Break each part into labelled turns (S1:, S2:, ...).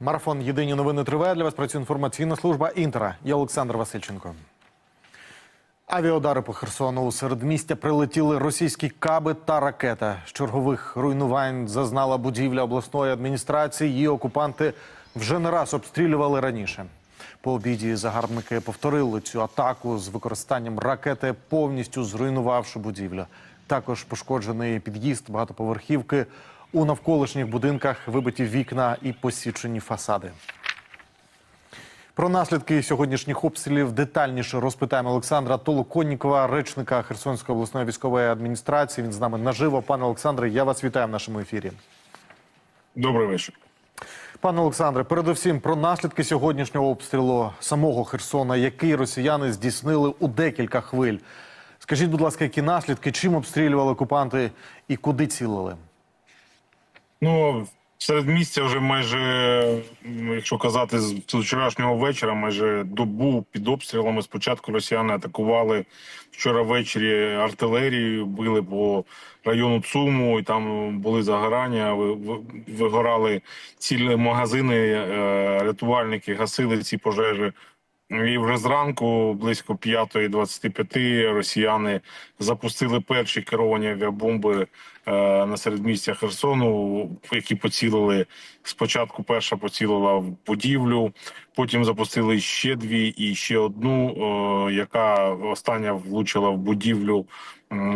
S1: Марафон Єдині новини триває. Для вас працює інформаційна служба Інтера. Я Олександр Васильченко. Авіаудари по Херсону у середмістя прилетіли російські каби та ракета. З чергових руйнувань зазнала будівля обласної адміністрації. Її окупанти вже не раз обстрілювали раніше. По обіді загарбники повторили цю атаку з використанням ракети, повністю зруйнувавши будівлю. Також пошкоджений під'їзд багатоповерхівки. У навколишніх будинках вибиті вікна і посічені фасади. Про наслідки сьогоднішніх обстрілів детальніше розпитаємо Олександра Толоконнікова, речника Херсонської обласної військової адміністрації. Він з нами наживо. Пане Олександре, я вас вітаю в нашому ефірі.
S2: Добрий вечір.
S1: Пане Олександре, передусім про наслідки сьогоднішнього обстрілу самого Херсона, який росіяни здійснили у декілька хвиль. Скажіть, будь ласка, які наслідки, чим обстрілювали окупанти і куди цілили?
S2: Ну, серед місця вже майже, якщо казати з вчорашнього вечора, майже добу під обстрілами. Спочатку росіяни атакували вчора ввечері артилерією, били по району ЦУМу, і там були загорання, ви- ви- вигорали цілі магазини, е, рятувальники гасили ці пожежі. І вже зранку, близько 5.25, росіяни запустили перші керовані авіабомби на середмістя Херсону, які поцілили спочатку. Перша поцілила в будівлю, потім запустили ще дві і ще одну, е, яка остання влучила в будівлю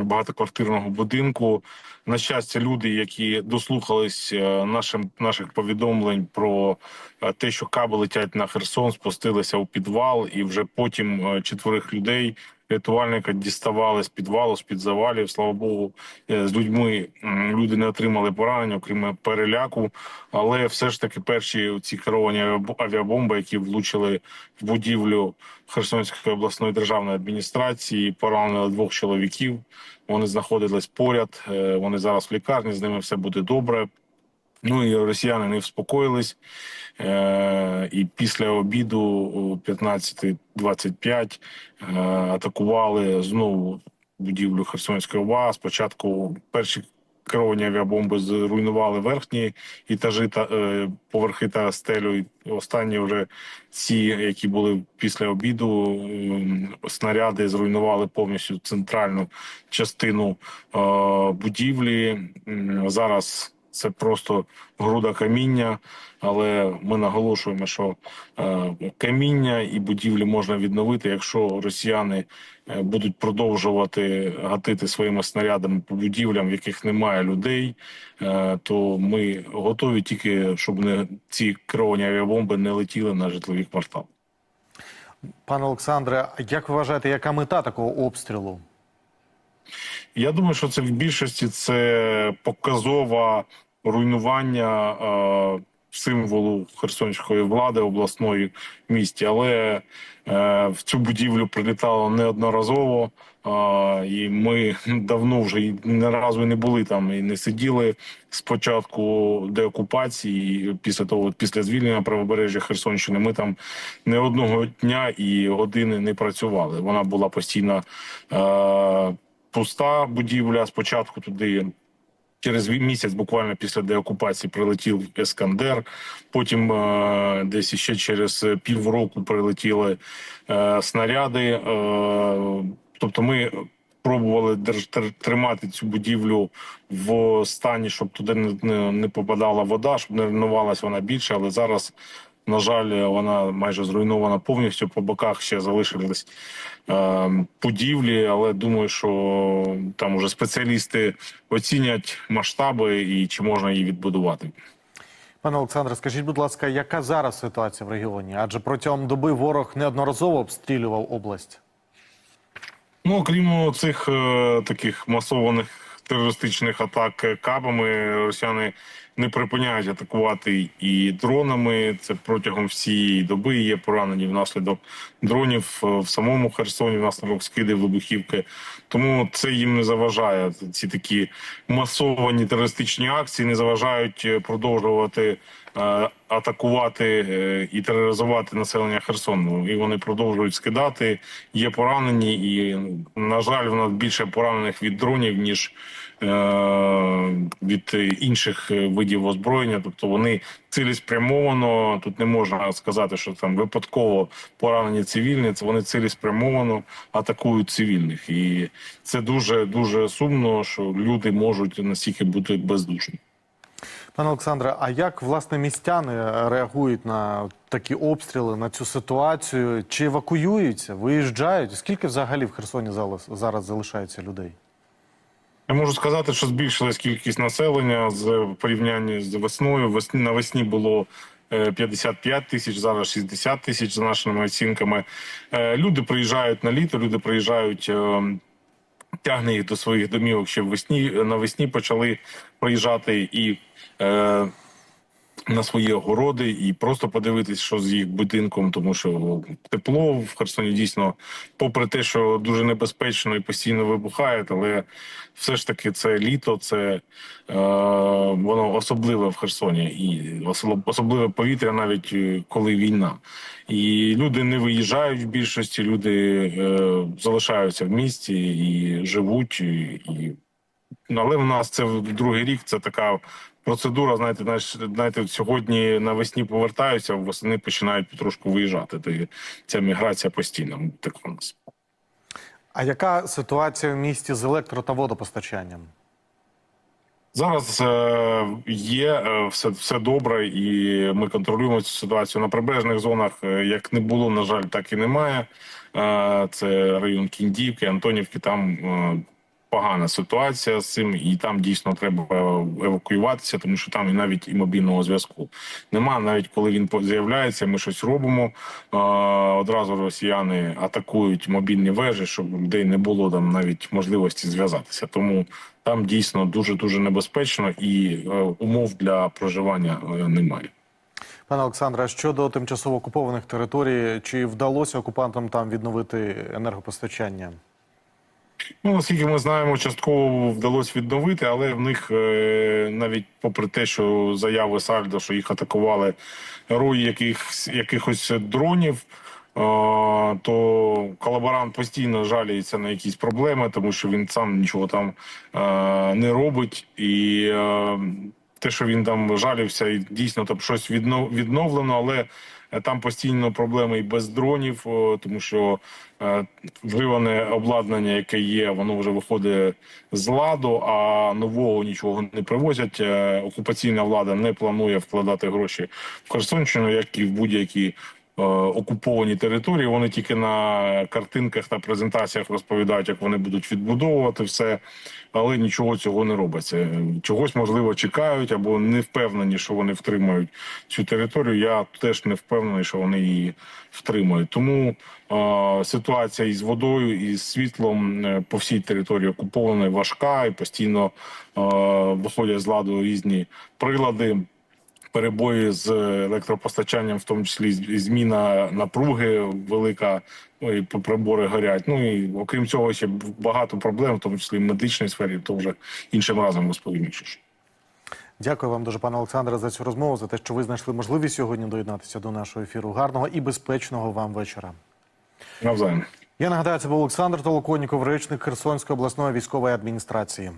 S2: багатоквартирного будинку. На щастя, люди, які дослухались е, нашим наших повідомлень про е, те, що каби летять на Херсон, спустилися у підвал, і вже потім е, четверих людей рятувальника діставали з підвалу, з під завалів. Слава Богу, е, з людьми люди не отримали поранень, окрім переляку. Але все ж таки перші ці керовані авіабомби, які влучили в будівлю Херсонської обласної державної адміністрації, поранили двох чоловіків. Вони знаходились поряд. е, Вони зараз в лікарні. З ними все буде добре. Ну і росіяни не вспокоїлись. Е, і після обіду о 15.25 е, атакували знову будівлю Херсонської ОВА. Спочатку перші керовані авіабомби зруйнували верхні етажі та е, поверхи та стелю. І останні вже ці, які були після обіду, е, снаряди зруйнували повністю центральну частину е, будівлі. М, Зараз це просто груда каміння, але ми наголошуємо, що е, каміння і будівлі можна відновити, якщо росіяни е, будуть продовжувати гатити своїми снарядами по будівлям, в яких немає людей. е, То ми готові тільки, щоб не ці керовані авіабомби не летіли на житлові квартали.
S1: Пане Олександре, як ви вважаєте, яка мета такого обстрілу?
S2: Я думаю, що це в більшості це показове руйнування е, символу херсонської влади обласної місті, але е, в цю будівлю прилітало неодноразово. е, і ми давно вже не разу не були там і не сиділи з початку деокупації. Після того, після звільнення правобережжя Херсонщини, ми там не одного дня і години не працювали. Вона була постійно. Е, пуста будівля. Спочатку туди через місяць, буквально після деокупації, прилетів Ескандер. Потім е, десь ще через півроку прилетіли е, снаряди. Е, тобто, ми пробували тримати цю будівлю в стані, щоб туди не попадала вода, щоб не руйнувалася вона більше. Але зараз. На жаль, вона майже зруйнована повністю. По боках ще залишились е, будівлі, але думаю, що там уже спеціалісти оцінять масштаби і чи можна її відбудувати.
S1: Пане Олександре, скажіть, будь ласка, яка зараз ситуація в регіоні? Адже протягом доби ворог неодноразово обстрілював область.
S2: Ну, окрім цих е, таких масованих терористичних атак кабами, росіяни не припиняють атакувати і дронами. Це протягом всієї доби є поранені внаслідок дронів е, в самому Херсоні, внаслідок скиди вибухівки. Тому це їм не заважає. Ці такі масовані терористичні акції не заважають е, продовжувати е, атакувати і тероризувати населення Херсону. І вони продовжують скидати. Є поранені, і на жаль, в нас більше поранених від дронів ніж від інших видів озброєння. Тобто вони цілеспрямовано, тут не можна сказати, що там випадково поранені цивільні, це вони цілеспрямовано атакують цивільних. І це дуже дуже сумно, що люди можуть настільки бути бездушні.
S1: Пане Олександре, а як власне містяни реагують на такі обстріли, на цю ситуацію? Чи евакуюються, виїжджають? Скільки взагалі в Херсоні зараз, залишається людей?
S2: Я можу сказати, що збільшилась кількість населення з порівняння з весною. Весні навесні було е, 55 тисяч, зараз 60 тисяч за нашими оцінками. Е, Люди приїжджають на літо, люди приїжджають. е, Тягне їх до своїх домівок ще весні. Навесні почали приїжджати і е, на свої огороди, і просто подивитись, що з їх будинком, тому що тепло в Херсоні дійсно, попри те, що дуже небезпечно і постійно вибухає, але все ж таки це літо, це е, воно особливе в Херсоні, і особливе повітря, навіть е, коли війна. І люди не виїжджають в більшості, люди е, залишаються в місті і живуть. І, Але в нас це в другий рік. Це така процедура. Знаєте, знаєш, знаєте, сьогодні навесні повертаються, восени починають потрошку виїжджати. Є ця міграція постійна. Так у нас.
S1: А яка ситуація в місті з електро та водопостачанням?
S2: Зараз е, є е, все, все добре, і ми контролюємо цю ситуацію на прибережних зонах. е, Як не було, на жаль, так і немає. Е, це район Кіндівки, Антонівки. Там е, погана ситуація з цим, і там дійсно треба евакуюватися, тому що там і навіть і мобільного зв'язку нема. Навіть коли він з'являється, ми щось робимо. Одразу росіяни атакують мобільні вежі, щоб людей не було там навіть можливості зв'язатися. Тому там дійсно дуже дуже небезпечно і е, умов для проживання е, немає.
S1: Пане Олександре, щодо тимчасово окупованих територій, чи вдалося окупантам там відновити енергопостачання?
S2: Ну, наскільки ми знаємо, частково вдалося відновити, але в них е, навіть попри те, що заяви Сальдо, що їх атакували рої якихось, якихось дронів, е, то колаборант постійно жаліється на якісь проблеми, тому що він сам нічого там е, не робить. І те, що він там жалівся, дійсно там щось відно- відновлено, але там постійно проблеми і без дронів, тому що е, вживане обладнання, яке є, воно вже виходить з ладу, а нового нічого не привозять. Е, Окупаційна влада не планує вкладати гроші в Херсонщину, як і в будь-які. Е, Окуповані території, вони тільки на картинках та презентаціях розповідають, як вони будуть відбудовувати все, але нічого цього не робиться. Чогось можливо чекають або не впевнені, що вони втримають цю територію. Я теж не впевнений, що вони її втримають. Тому е, ситуація із водою і світлом е, по всій території окупованої важка і постійно е, виходять з ладу різні прилади. Перебої з електропостачанням, в тому числі і зміна напруги велика, ну і прибори горять. Ну і окрім цього, ще багато проблем, в тому числі в медичній сфері, то вже іншим разом розповім.
S1: Дякую вам дуже, пане Олександре, за цю розмову, за те, що ви знайшли можливість сьогодні доєднатися до нашого ефіру. Гарного і безпечного вам вечора.
S2: Навзаєм.
S1: Я нагадаю, це був Олександр Толоконніков, речник Херсонської обласної військової адміністрації.